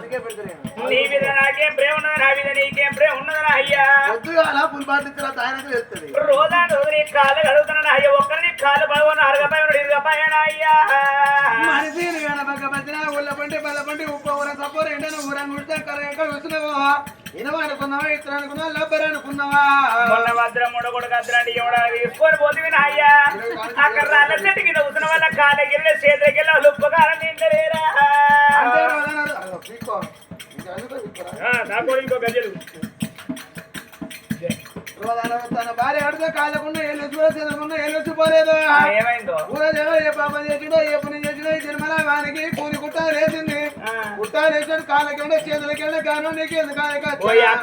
ನನಗೆ ಬಿಡ್ತಾರೆ నీ మీద నాకేం ప్రేమ ఉన్నది నా మీద నీకేం ప్రేమ ఉన్నదనా అయ్యా పొద్దుగా అలా పుల్ పాటించిన ఆయనకు తెలుస్తుంది రోజా రోజు నీ కాళ్ళు కడుగుతున్నా అయ్యా. ఒక్కరిని కాళ్ళు పదవన్న అరగపైన ఇరగపైన అయ్యా మనిషి పంటి బల్ల పంటి ఉప్పు ఊర తప్పు రెండన ఊరని ఉడితే ఎక్కడ చూసినావా ఇనవ అనుకున్నావా ఇతర అనుకున్నావా లబ్బర్ అనుకున్నావా? మొన్న భద్రం మూడొకడు కద్దరండి ఎవడా తీసుకొని పోతుంది అయ్యా అక్కడ రాళ్ళ చెట్టు కింద కూర్చున్న వాళ్ళ కాళ్ళకి వెళ్ళి చేతికి వెళ్ళి ఉప్పుకారం తింటలేరా? అంతే తన భార్య అడితే కాళ్ళకుండా ఏళ్ళు వచ్చి కూడా చదవకుండా ఏళ్ళు వచ్చి పోలేదు. ఏమైందో? ఊర దేవ ఏ పాపం చేసిడో ఏ పని చేసిడో ఈ జన్మల వానికి కూలి కుట్ట లేచింది. కుట్ట లేచాడు కాళ్ళకి ఉండే చేతులకి ఉండే గానం నీకు ఎందుకు?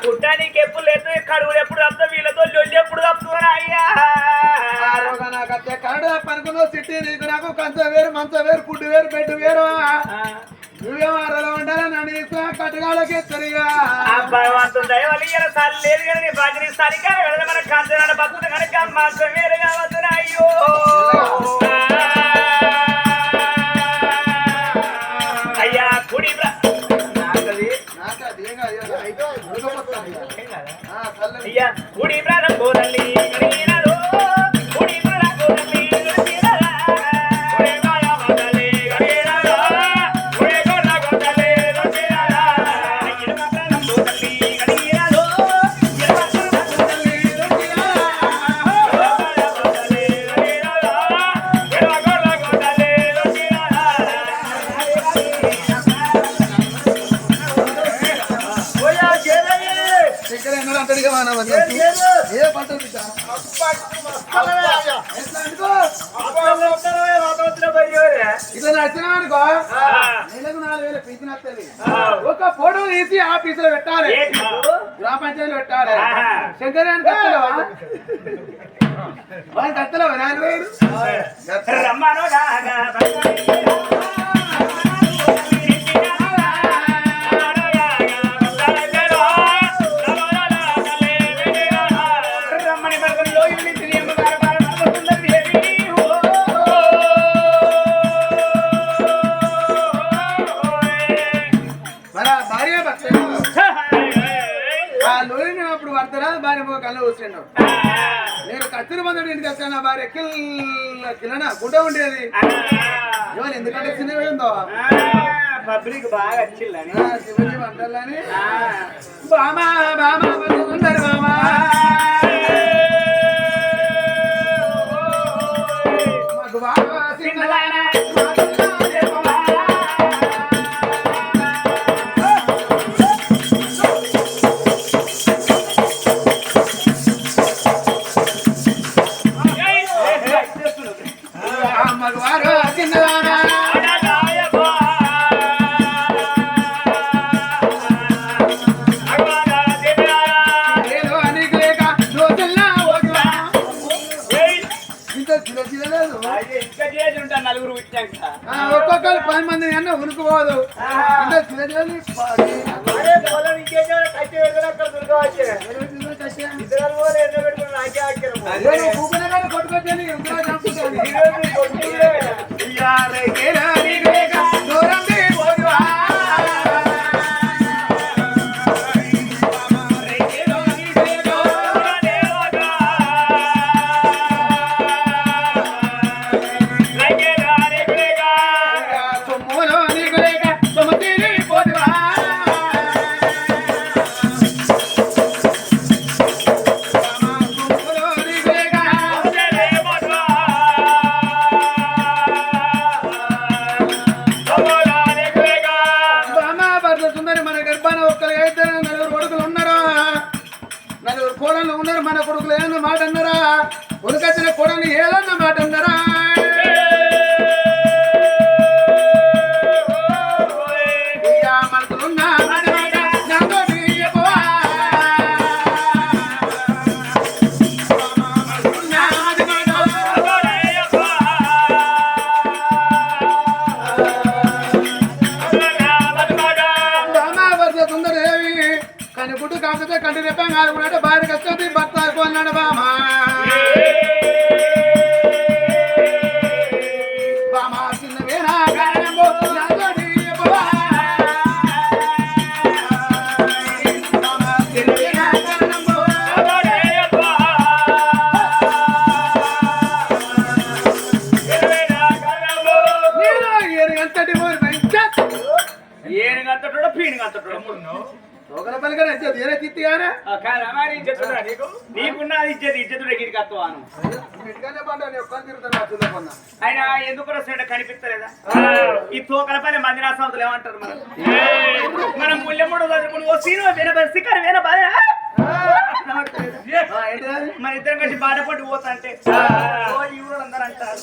కుట్టానికి ఎప్పుడు లేదు కరువులు ఎప్పుడు తప్పుతా వీళ్ళతో లొల్లి ఎప్పుడు అయ్యా. నాకు అత్తే కరడు పనుకున్నావు సిట్టి నీకు నాకు కంచ వేరు మంచ వేరు ఫుడ్ వేరు బెడ్ వేరు. నువ్వేం అరలో ఉండాలి నన్ను తీసుకుని కట్టగాళ్ళకి ఎత్తరిగా. ఆ భగవంతుడు దయ వల్ల ఇలా సార్లు లేదు కానీ నీ భజన సరిగా వెళ్ళదు మన కంచనాడ బతుకుడు కనుక మాత్రం వేరే కావద్దురా అయ్యో. అయ్యా కుడి నాకు అది ఆఫీసులో పెట్టాలి. గ్రామ పంచాయతీలో పెట్టాలి. శంకరానికి కత్తలేవా? వాడికి కత్తలేవా కళ్ళు కూర్చుండు నేను కత్తిరి మందుడు ఇంటికి వచ్చాను భార్య. కిల్ కిలన గుడ్డ ఉండేది. ఇవాళ ఎందుకంటే చిన్న ఏందో పబ్లిక్ బాగా వచ్చిల్లని శివజీ వంటలని బామా బామా బామా. లేదు. నలుగురు పుట్టాక ఆ, ఒక్కొక్కరు పది మంది అన్న ఉనుకుపోదు ఇంత కాకపోతే కంటి రెప్పం కాదుకున్నట్టు భార్య కష్టం భర్త అనుకున్నాడు బామా. ఆయన ఎందుకు వస్తుండే కనిపిస్తలేదా? ఈ తోకల పని మంది రాసావుతులు ఏమంటారు మనం మనం ముల్లెమ్మడు చదువుకుని ఓ సీను వినబ సిక్కర్ వినబ? మన ఇద్దరం కలిసి బాధపడి పోతా అంటే అందరూ అంటారు.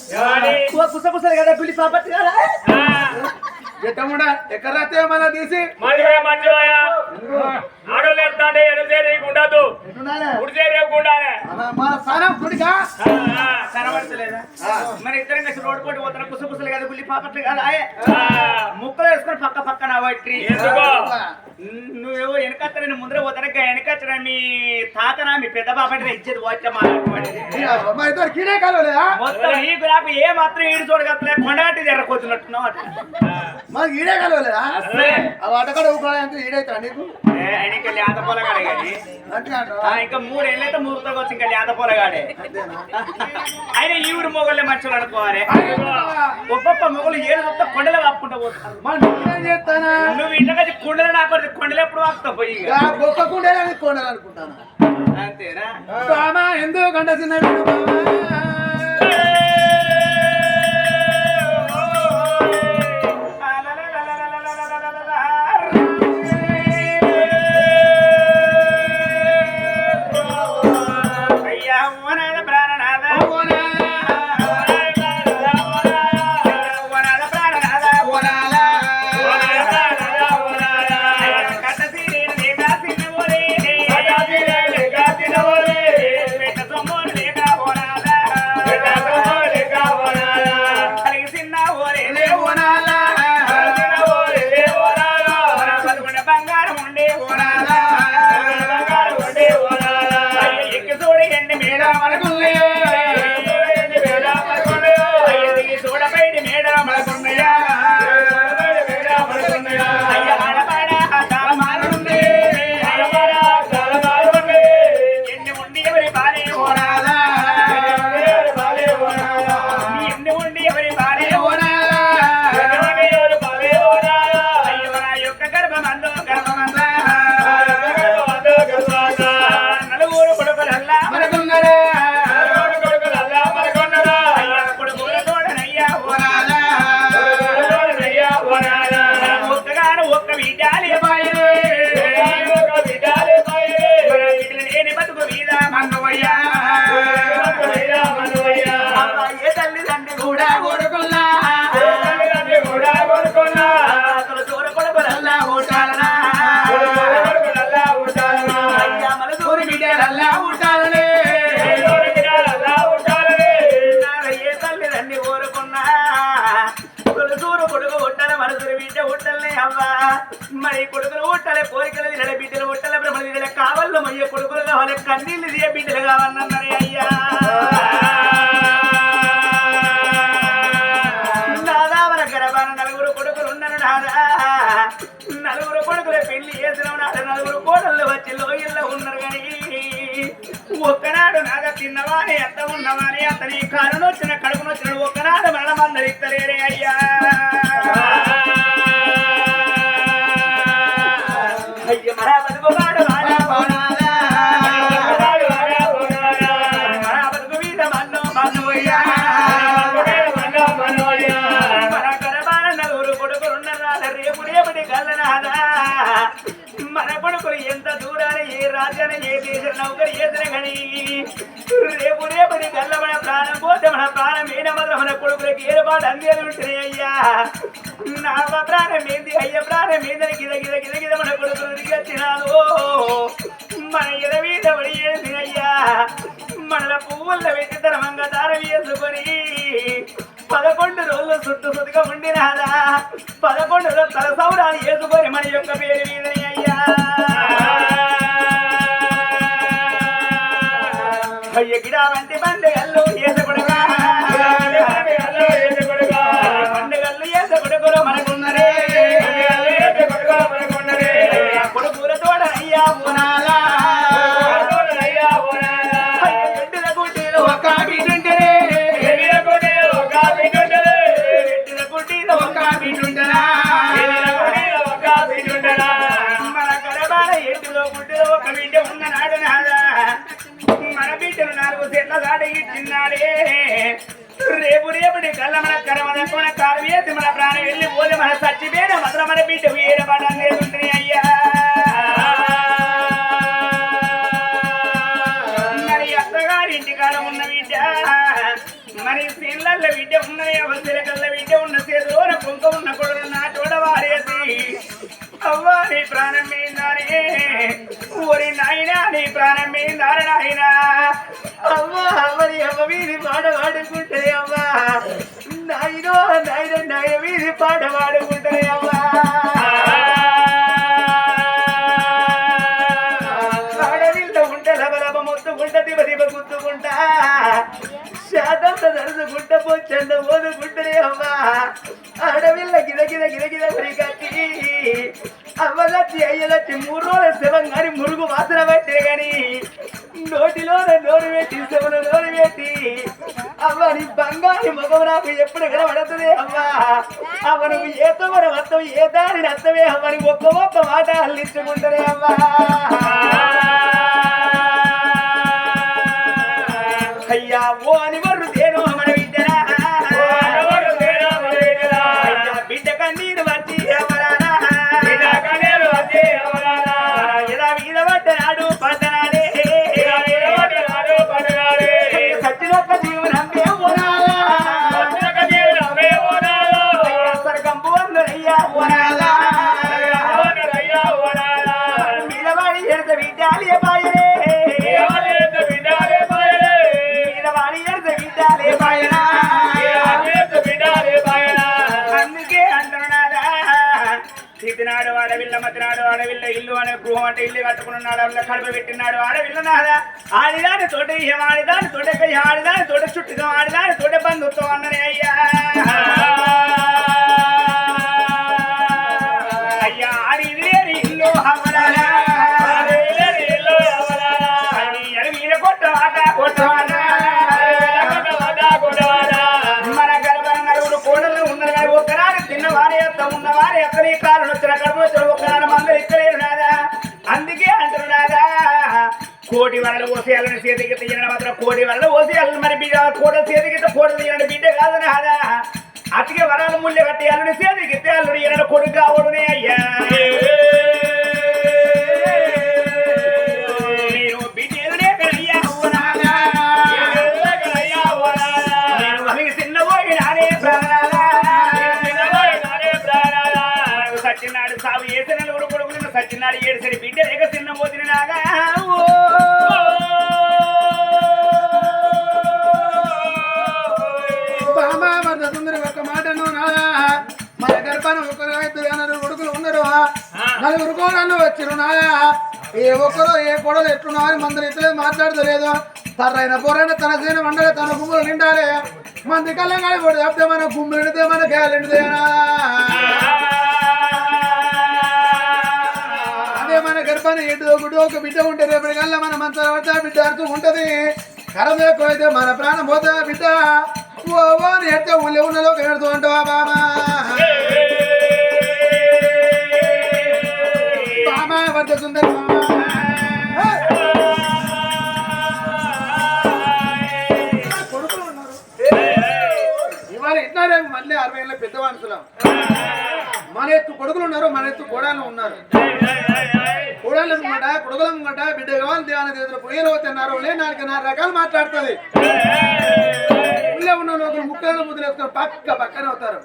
ఓ కుసకుసలు కదా పిల్లి సాపత్తి కదా ఎక్కడ రాస్తే మళ్ళా తీసి? ఆడోళ్ళు ఎడసేరికి ఉండదు? ఉడిసేరేపు ఉండాలి మన ఇద్దరం కలిసి రోడ్డు కొట్టి పోతారు కుసకుసలు కదా పిల్లి పాపట్లు కదా. ముక్కలు వేసుకొని పక్క పక్కన ఎందుకో? నువ్వేవో వెనకత్త నేను ముందర పోతాను? వెనకచ్చిన మీ తాతనా మీ పెద్ద బాబాయ్ ఇచ్చేది వచ్చే మాట మా ఇద్దరు కీడే కాలేదా మొత్తం నీకు నాకు ఏ మాత్రం ఈడు చూడగలే కొండగట్టి ఎర్రకొచ్చినట్టున్నావు అట్లా మాకు ఈడే కలవలేదా? ఈడైతా నీకు? ఆయన ఇంకా లేత పొలగాడే కానీ. ఇంకా మూడు ఏళ్ళైతే మూడుతో వచ్చి ఇంకా లేత పొలగాడే. అంతేనా? ఆయన ఈ ఊరు మొగలే మంచులు అనుకోవాలి ఒక్కొక్క మొగలు ఏడు చూస్తే కొండలు వాపుకుంటూ పోతారు. నువ్వు ఇంట్లో కొండలు నాకు కొండలు ఎప్పుడు వాపుతావు పోయి బొక్కకుండే కొనాలనుకుంటాను అంతేనా? ఎందుకు గంట చిన్న కొడుకులు ఉన్నారు నాదా నలుగురు కొడుకుల పెళ్ళి చేసిన నలుగురు కోడళ్ళు వచ్చి లోయల్లో ఉన్నారు కానీ ఒక్కనాడు నాగ తిన్నవాని ఎంత ఉన్నవాని అతని కారును వచ్చిన కడుపు వచ్చిన ఒక్కనాడు మరణ మందరి అయ్యా. పోతే మన ప్రాణం ప్రాణమైన మన కొడుకులకి ఏర్పాటు అందేది ఉంటుంది అయ్యా నా ప్రాణం ఏంది అయ్య ప్రాణం ఏందని గిద గిద గిద గిద మన కొడుకులు తిరిగచ్చినాను మన ఎదవీద పడి ఏంది అయ్యా? మనల పువ్వుల వెతి ధర్మంగా దారం వేసుకొని పదకొండు రోజులు చుట్టు సుతిగా ఉండినారా పదకొండు రోజులు తల సౌరాలు వేసుకొని మన యొక్క పేరు మీద అయ్యా. అయ్య గిడా వంటి వెళ్ళి పోతే బిడ్డ వీర పడాలి అయ్యా. మరి అత్తగారి ఇంటికాడ ఉన్న బిడ్డ మరి సీళ్ళ బిడ్డ ఉన్నది సిరకల్ల బిడ్డ ఉన్న చేతిలోన కుంక ఉన్న కొడుకు నా చూడవారేసి అవ్వా నీ ప్రాణం ఊరి నాయనా నీ ప్రాణం నాయనా? అవ్వా అవ్వని అవ్వ వీధి మాట వాడుకుంటే అవ్వా నాయనో నాయ పాట పాడుకుంటే అవ్వా. ఆడవిల్ల ఉంటే లబలబ మొత్తుకుంట దిబ దిబ గుద్దుకుంటా శాతంత దరుచుకుంట పొచ్చంత ఓదుకుంటనే అమ్మా ఆడవిల్ల గిద గిద గిద గిద కట్టి. అవ్వలచ్చి అయ్యలచ్చి మూడు రోజుల శవం గాని మురుగు వాసన పట్టే గాని. నోటిలో నోరు పెట్టి శవన నోరు పెట్టి. అవ్వ నీ బంగారు మగవ నాకు ఎప్పుడు కనబడుతుంది అవ్వా అవ్వ నువ్వు ఏ తొమర వస్తావు ఏ దారిని వస్తావే అవ్వ నీ ఒక్క ఒక్క మాట అల్లించుకుంటానే అవ్వా అయ్యా ఓ అని కడుపు పెట్టినాడు. ఆడవిల్ల నాదా ఆడిదాని తోట ఇహం ఆడిదాని తోట కయ్య ఆడిదాని తోట చుట్టుకం ఆడిదాని తోట బంధుత్వం అన్ననే అయ్యా. అయ్యా ఆడిది లేని ఇల్లు హమలారా మీద కొట్టవాట కొట్టవాట మన గర్భన నలుగురు కోడలు ఉన్నారు కోటి వరలు ఓసేయాలని చేతికి తీయడం మాత్రం కోటి వరలు ఓసేయాలని మరి బిడ్డ కోట చేతికి కోట తీయడం బిడ్డ కాదని నాదా అతికి వరాలు ముళ్ళె కట్టేయాలని చేతికి తేయాలని ఈయన కొడుకు కావడనే అయ్యా. నేను బిడ్డలనే పెళ్ళయ్యా అవునాదా నేను వలిగి చిన్నబోయినానే ప్రాణాలా. గర్భాన ఒకరు ఇద్దరు నలుగురు కొడుకులు ఉన్నారు నలుగురు కోడళ్ళు వచ్చిరు నాదా ఏ ఒక్కరు ఏ కోడలు ఎట్లున్నా అని మందరు ఇతలే మాట్లాడతలేదు. తర్రైన పొరైన తన సేన వండలే తన గుమ్ములు నిండాలి. మంది కళ్ళ కాడి పొడి చెప్తే మన గుమ్ములు నిండితే మన క్యాలెండితే అదే మన గర్భాన ఎటు ఒకటి ఒక బిడ్డ ఉంటే రేపటి కల్లా మన మంచాల పడితే బిడ్డ అర్థం ఉంటది. కరం ఎక్కువ అయితే మన ప్రాణం పోతే బిడ్డ. ఓ ఓ అని ఎడితే ఊళ్ళో ఉన్నలో పెడుతూ అంటావా బామా? సుందరి కొడుకులు ఉన్నారు. ఇవాళ ఇట్లానే మళ్ళీ అరవై ఏళ్ళ పెద్ద మనుషులం మన ఎత్తు కొడుకులు ఉన్నారు మన ఎత్తు కోడాలు ఉన్నారు. కోడాలు అనమాట కొడుకులు అనమాట బిడ్డ కావాలి దేవాన దేవతలు పొయ్యలు తిన్నారు లే నాలుగు నాలుగు రకాలు మాట్లాడుతుంది. ఊళ్ళో ఉన్న ఒకరు ముక్కలు ముద్దులు వేసుకొని పక్క పక్కనే అవుతారు.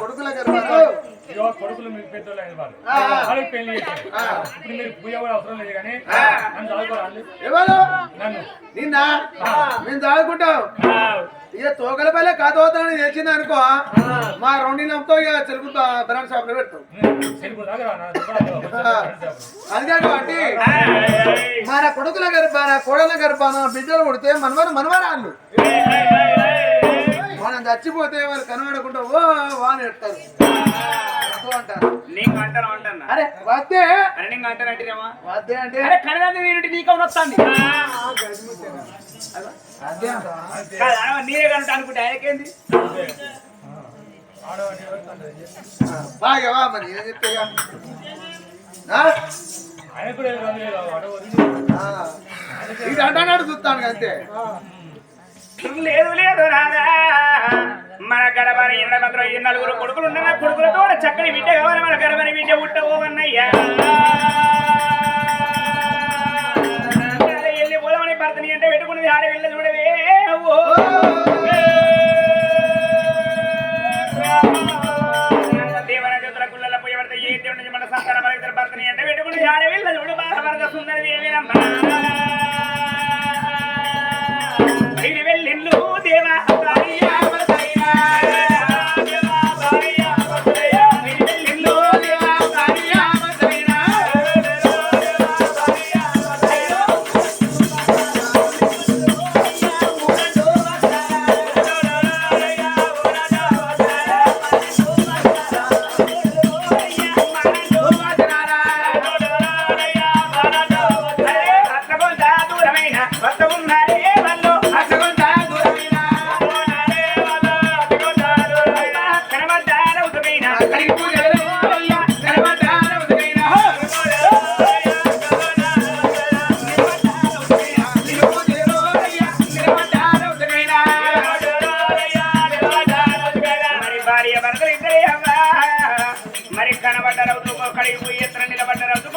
కొడుకుల గర్భాలు. ఇదిగో కొడుకులు మీకు పెద్దోళ్ళు అయిన వాళ్ళు. వాళ్ళకి పెళ్ళి చేశారు. ఇప్పుడు మీరు పూజ కూడా అవసరం లేదు కానీ. నన్ను చదువుకోవాలి నన్ను. నిన్న? మేము చదువుకుంటాం. ఇక తోకల పల్లె కాతోతానని తెలిసింది అనుకో మా రెండినంతో ఇక తెలుగు బ్రాండ్ షాప్లో పెడతాం. అందుకే కాబట్టి మన కొడుకుల గర్భాన కోడల గర్భాన బిడ్డలు పుడితే మనవారు మనవరాళ్ళు. మనం చచ్చిపోతే వాళ్ళు కనబడకుండా ఓ వాని ఎడతారు. నీకు అంటాను అంటాను? అరే వద్దే. అరే నీకు అంటాను అంటేనేమా వద్దే అంటే? అరే కనదాన్ని నేను నీకు వస్తుంది అదే అంటావా? నేనే కనుక అనుకుంటే ఆయనకేంది? బాగా మరి ఏం. ఇది అంటాడు చూస్తాను అంతే. లేదు లేదు. రాదా మన గడబని మాత్రం ఈ నలుగురు కొడుకులు ఉన్న కొడుకులతో చక్కని బిడ్డ కావాలి. మన గడబని బిడ్డ పుట్టబోవన్నయ్యా వెళ్ళి పోదామని భర్తని అంటే పెట్టుకున్నది ఆడ వెళ్ళ చూడవే. ఓ. దేవన ఏ దేవుడి మన సంతానం భర్తని అంటే పెట్టుకున్నది ఆడ వెళ్ళ చూడు. బాధ భర్త సుందరి ఏమేనమ్మా కనబడ్డారవుతూ కడిగి పోయి ఎత్తన నిలబడ్డారవుతూ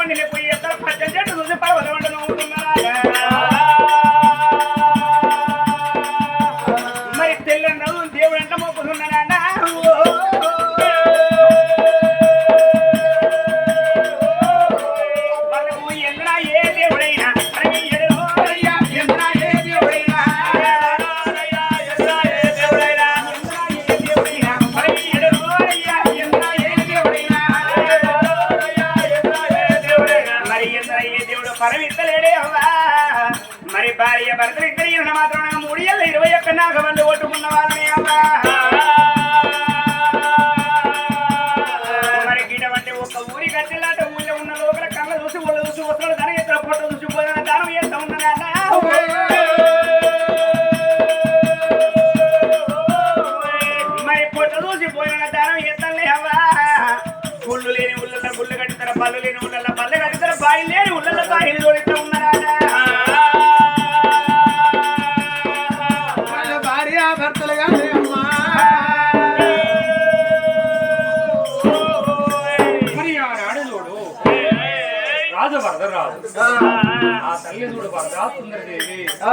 ఆ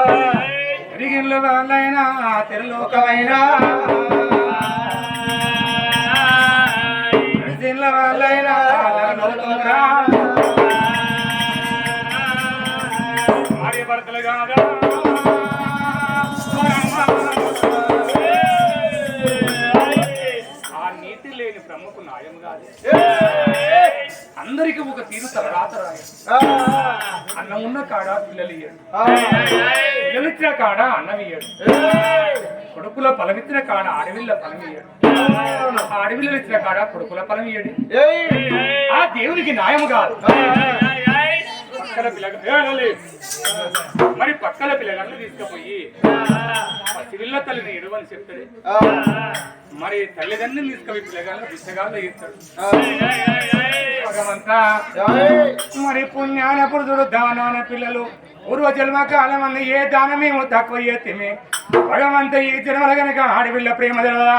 వాళ్ళైనా తెరలోకమైనా. ఎరిగిళ్ళ వాళ్ళైనా భార్య భర్తలు కాదా అందరికి ఒక తీరు రాయ అన్నం ఉన్న కాడ పిల్లలు ఇయ్యడు పిల్లలిచ్చిన కాడ అన్నం ఇయ్యడు కొడుకుల పలమిచ్చిన కాడ అడవిల్ల పలం ఇయ్యడు ఆ అడవిలో ఇచ్చిన కాడ కొడుకుల పలం ఇయ్యడు. ఆ దేవునికి న్యాయం కాదు. మరి పక్కల పిల్లలను తీసుకుపోయి పసివిల్ల తల్లిని ఎడవని చెప్తాడు మరి తల్లిదండ్రులు తీసుకుపోయి పిల్లగాళ్ళు బిచ్చగాళ్ళు ఇస్తాడు భగవంతా. మరి పుణ్యాన చూడు దానాన పిల్లలు. పూర్వ జన్మ కాలం అంది ఏ దానమేమో తక్కువ ఎత్తిమే భగవంత ఈ జన్మల గనక ఆడపిల్ల ప్రేమ తెలవదా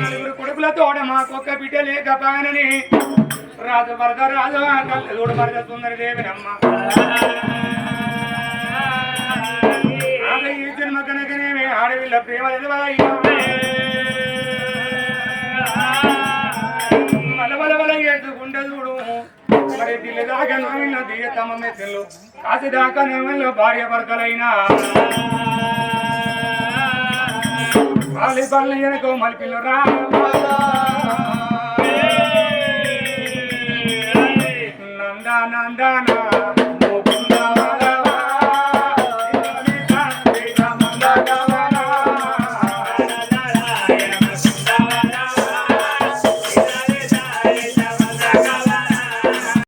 నలుగురు కొడుకుల తోడ మాకొక్క బిడ్డ లేకపానని రాజు వరద రాజు చూడు తల్లి వరద సుందరి దేవినమ్మ. ఈ జన్మ కనుకనేమి ఆడపిల్ల ప్రేమ తెలవదయ్యా ఒకడే దిల్లె దాకా నవ్విన దిగతమ్మ మెత్తలు కాసి దాకా నవ్విన భార్య భర్తలైనా. వాళ్ళ పనులు వెనకో మలిపిల్లు రా. నందా నందా